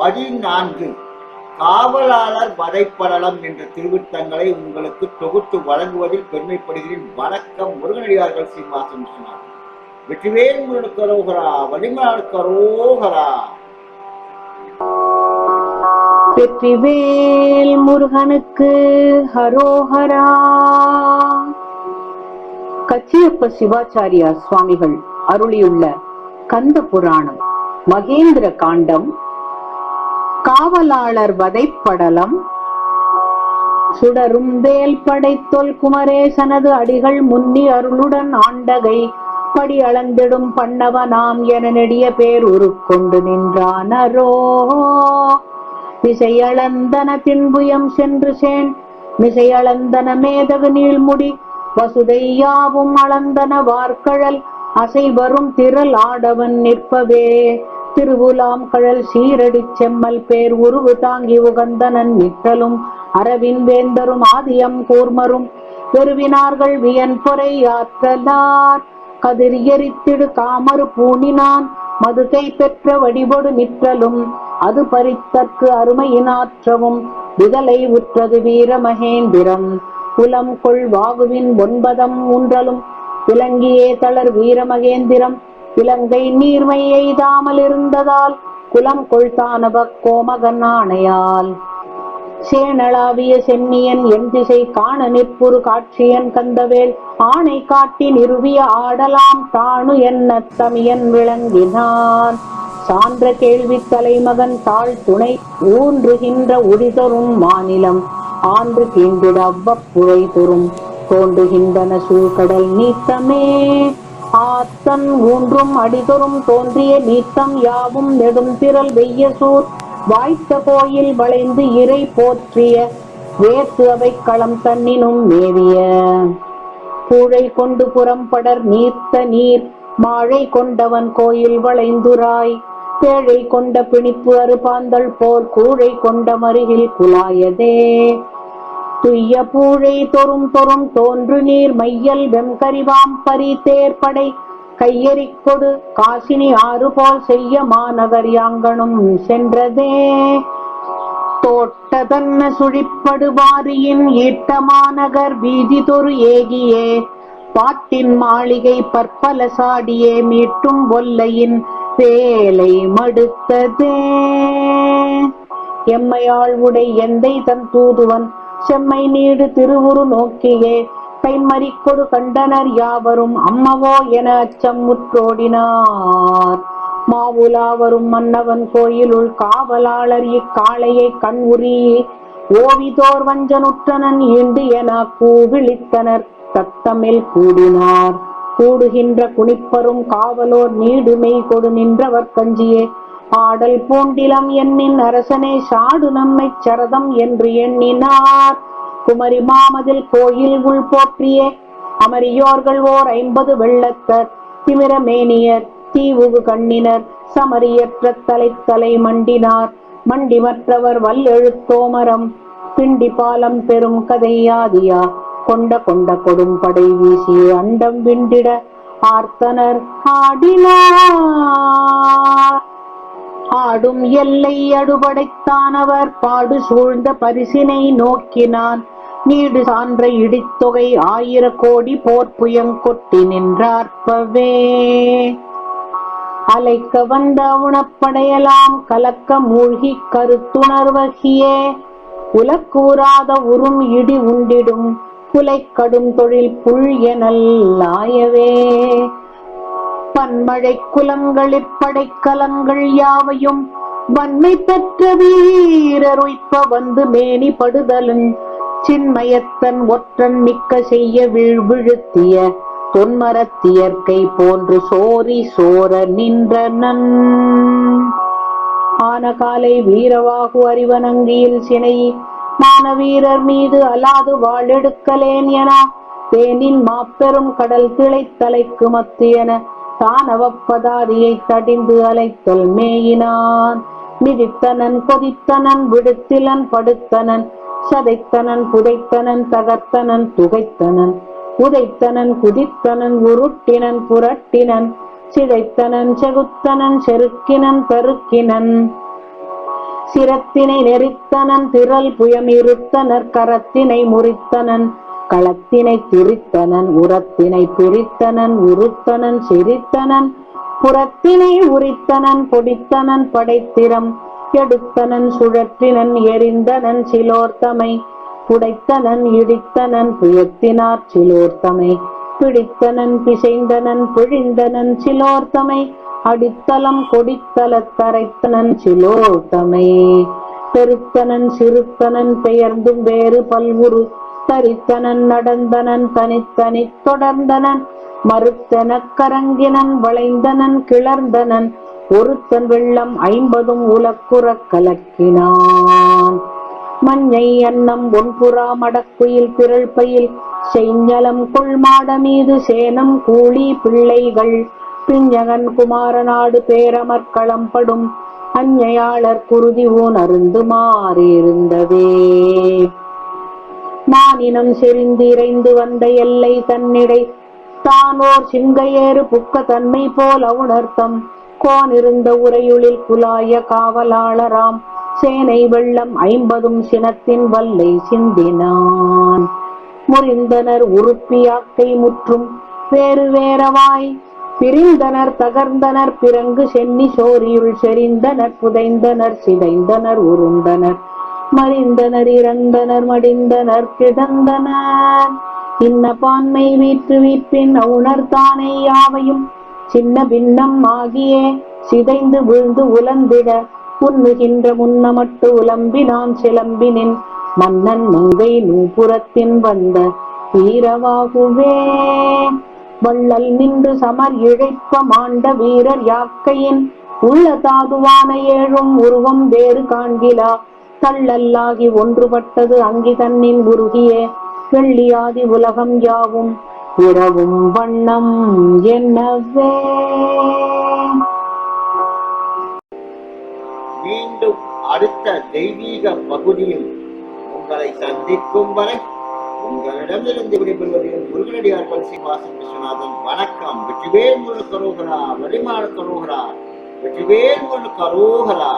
பதினான்கு. காவலாளர் வதைப்படலம் என்ற திருவிட்டங்களை உங்களுக்கு தொகுத்து வழங்குவதில் பெருமைப்படுகிறேன். வணக்கம் முருகனடியார்கள் சீனிவாசன் சொன்னார். வெற்றிவேல் முருகனுக்கு அரோகரா வடிமலாளுக்கு அரோகரா வெற்றிவேல் முருகனுக்கு ஹரோஹரா. கச்சியப்ப சிவாச்சாரியா சுவாமிகள் அருளியுள்ள கந்த புராணம் மகேந்திர காண்டம் காவலாளர் வதைப்படலம். சுடரும் வேல் படைத்தொல் குமரேசனது அடிகள் முன்னி அருளுடன் ஆண்டகை. படி அளந்திடும் பண்ணவ நாம் என நெடிய பேர் உருக்கொண்டு நின்றானரோ. திசையளந்தன பின்புயம் சென்று சேன். மிசையளந்தன மேதகு நீள்முடி. வசுதையாவும் அளந்தன வார்கழல். அசைவரும் திரள் ஆடவன் நிற்பவே. திருவுலாம் கழல் சீரடி செம்மல் பேர் உருவு தாங்கி உகந்தனன் நிற்றலும் அரவின் வேந்தரும் ஆதியம் கூர்மரும். பெருவினார்கள் வியன் பொறை ஆற்றலார். கதிர் எரித்திடு காமறு பூணினான். மதுகை பெற்ற வடிபொடு நிற்றலும் அது பறித்தற்கு அருமையினாற்றவும் விதலை உற்றது வீர மகேந்திரம். குலம் கொள் வாகுவின் ஒன்பதம் ஊன்றலும். விளங்கியே தளர் வீரமகேந்திரம் இலங்கை நீர்மை எய்தாமல் இருந்ததால் குலம் கொள்தானவ கோமகன் ஆணையால். சேனளாவிய சென்னியன் என் திசை காண நிற்புறு காட்சியன் கந்தவேல் ஆணை காட்டி நிறுவிய ஆடலாம் தானு என்ன தமியன் விளங்கினான். சான்ற கேள்வி தலைமகன் தாழ் துணை ஊன்றுகின்ற உடிதரும் மாநிலம் ஆண்டு கீண்டிட அவ்வப்புழை தோன்றுகின்றன சூழ்கடல் நீத்தமே. ஆத்தன் ஊன்றும் அடிதொரும் தோன்றிய நீத்தம் யாவும் நெடும் திரள் வெய்ய சூர். வாய்த்த கோயில் வளைந்து இறை போற்றிய வேத்து அவை களம் தன்னினும் மேவிய. கூழை கொண்டு புறம்படர் நீர்த்த நீர். மாழை கொண்டவன் கோயில் வளைந்துராய். பேழை கொண்ட பிணிப்பு அறுபாந்தள் போல் கூழை கொண்ட மருகில் குலாயதே துய்ய பூழை தொறும் தொறும் தோன்று நீர் மையல் வெம்கரிவாம் பரி தேர்படை கையெறிக் கொடு காசினி ஆறு போல் செய்ய மாநகர் யாங்கனும் சென்றதே. தோட்டதன்ன சுழிப்படுவாரியின் ஈட்ட மாநகர் வீதி தொரு ஏகியே. பாட்டின் மாளிகை பற்பல சாடியே மீட்டும் ஒல்லையின் வேலை மடுத்ததே. எம்மையாள் உடை எந்தை தன் தூதுவன் செம்மை நீடு திருவுரு நோக்கியே. கைமறிக்கொடு கண்டனர் யாவரும் அம்மவோ என அச்சம் முற்றோடினார் மாவுலாவரும் மன்னவன் கோயிலுள் காவலாளர் இக்காளையை கண் உரி ஓவிதோர் வஞ்சனுற்றனன் ஈண்டு என கூவிழித்தனர். தத்தமில் கூடினார். கூடுகின்ற குனிப்பரும் காவலோர் நீடுமை கொடு நின்றவர் கஞ்சியே. ஆடல் பூண்டிலம் எண்ணின் அரசனே சாடு நம்மை சரதம் என்று எண்ணினார். குமரி மாமதில் கோயில் உள் போற்றியே அமரியோர்கள் ஓர் ஐம்பது வெள்ளத்தர். திமிரமேனியர் தீவுகு கண்ணினர் சமரியற்ற தலை தலை மண்டினார். மண்டி மற்றவர் வல்லெழுத்தோமரம் பிண்டி பாலம் பெரும் கதையாதியா. கொண்ட கொண்ட கொடும் படை வீசி அண்டம் விண்டிட ஆர்த்தனர் ஆடினார். ஆடும் எல்லை அடுபடைத்தானவர். பாடு சூழ்ந்த பரிசினை நோக்கினான். நீடு சான்ற இடித்தொகை ஆயிர கோடி போர்ப்புயங் கொட்டி நின்றார்ப்பவே. அலைக்க வந்த உணப்படையலாம் கலக்க மூழ்கி கருத்துணர்வகியே. உலக்கூறாத உறும் இடி உண்டிடும். குலைக்கடும் கடும் தொழில் எனல் எனல்லாயவே பன்மழை குலங்களிற் படைக்கலங்கள் யாவையும் வன்மை பெற்ற வீரர் உய்ப்ப வந்து மேனி படுதலும் சின்மயத்தன் ஒற்றன் மிக்க செய்ய விழ்விழுத்திய தொன்மரத்தியற்கை போன்று சோரி சோர நின்றனன் ஆன காலை வீரவாகு அறிவனங்கியில் சினை மான வீரர் மீது அலாது வாழெடுக்கலேன் என தேனின் மாப்பெரும் கடல் திளைத்தலைக்கு மத்து என தானவப்பதாரியை தடிந்து அலைத்தல் மேயினான். மிதித்தனன் கொதித்தனன் விடுத்திலன் படுத்தனன் சதைத்தனன் புதைத்தனன் தகர்த்தனன் துகைத்தனன். உதைத்தனன் குதித்தனன் உருட்டினன் புரட்டினன் சிதைத்தனன் செகுத்தனன் செருக்கினன் தருக்கினன். சிரத்தினை நெறித்தனன் திரள் புயமிருத்தனர் கரத்தினை முறித்தனன். களத்தினை திரித்தனன் உரத்தினை பிரித்தனன் உருத்தனன் சிரித்தனன் புறத்தினை உரித்தனன் பொடித்தனன் படைத்திறம் எடுத்தனன் சுழற்றினன் எரிந்தனன் சிலோர்த்தமை புடைத்தனன் இடித்தனன் புயத்தினார் சிலோர்த்தமை பிடித்தனன் பிசைந்தனன் பிழிந்தனன் சிலோர்த்தமை அடித்தலம் கொடித்தல தரைத்தனன் சிலோர்த்தமை பெருத்தனன் சிறுத்தனன் பெயர்ந்தும் வேறு பல்வுரு தரித்தனன் நடந்தனன் தனித்தனி தொடர்ந்தனன் மறுத்தன கரங்கினன் வளைந்தனன் கிளர்ந்தனன் ஒருத்தன் வெள்ளம் ஐம்பதும் உலக்குற கலக்கினான். மஞ்சை அன்னம் ஒன்புறா மடக்குயில் திரள் பயில் செய்ஞலம் கொள்மாட மீது சேனம் கூலி பிள்ளைகள். பிஞ்சகன் குமாரநாடு பேரமற்களம் படும் அஞ்ஞையாளர் குருதி ஊன் அருந்து மாறியிருந்ததே. தானினம் செறிந்திரைந்து வந்த எல்லை தன்னிடை. தானோர் சிங்கையேறு புக்க தன்மை போல் அவுணர்த்தம் கோனிருந்த உரையுளில் குலாய காவலாளராம். சேனை வெள்ளம் ஐம்பதும் சினத்தின் வல்லை சிந்தினான். முறிந்தனர் உருப்பியாக்கை முற்றும். வேறு வேறவாய் பிரிந்தனர் தகர்ந்தனர் பிறங்கு சென்னி சோரியுள் செறிந்தனர் புதைந்தனர் சிதைந்தனர் உருண்டனர் மறிந்தனர் இறந்தனர் மடிந்தனர் கிடந்தனர். இன்ன பான்மை வீற்று வீப்பின் அவுணர் யாவையும்? சின்ன பின்னம் ஆகியே சிதைந்து விழுந்து உலந்திட உண்ணுகின்ற முன்னமட்டு உலம்பினான் சிலம்பினின். மன்னன் மங்கை நூபுரத்தின் வந்த வீரவாகுவே. வள்ளல் நின்று சமர் இழைப்ப மாண்ட வீரர் யாக்கையின். உள்ள தாதுவான ஏழும் உருவம் வேறு காண்கிலா. தள்ளல்லாகி ஒன்றுபட்டது அங்கி தன்னின் உருகியே வெள்ளியாதி உலகம் யாவும். இரவும் வண்ணம் என்னவே? மீண்டும் அடுத்த தெய்வீக பகுதியில் உங்களை சந்திக்கும் வரை உங்களிடமிருந்து விடைபெறுவது முருகனடியார் வரிசை வாசன் விஸ்வநாதன். வணக்கம். வெற்றிவேல் முருகன் கரோகரா வழிமாடு கரோகரா வெற்றிவேல் முருகன் கரோகரா.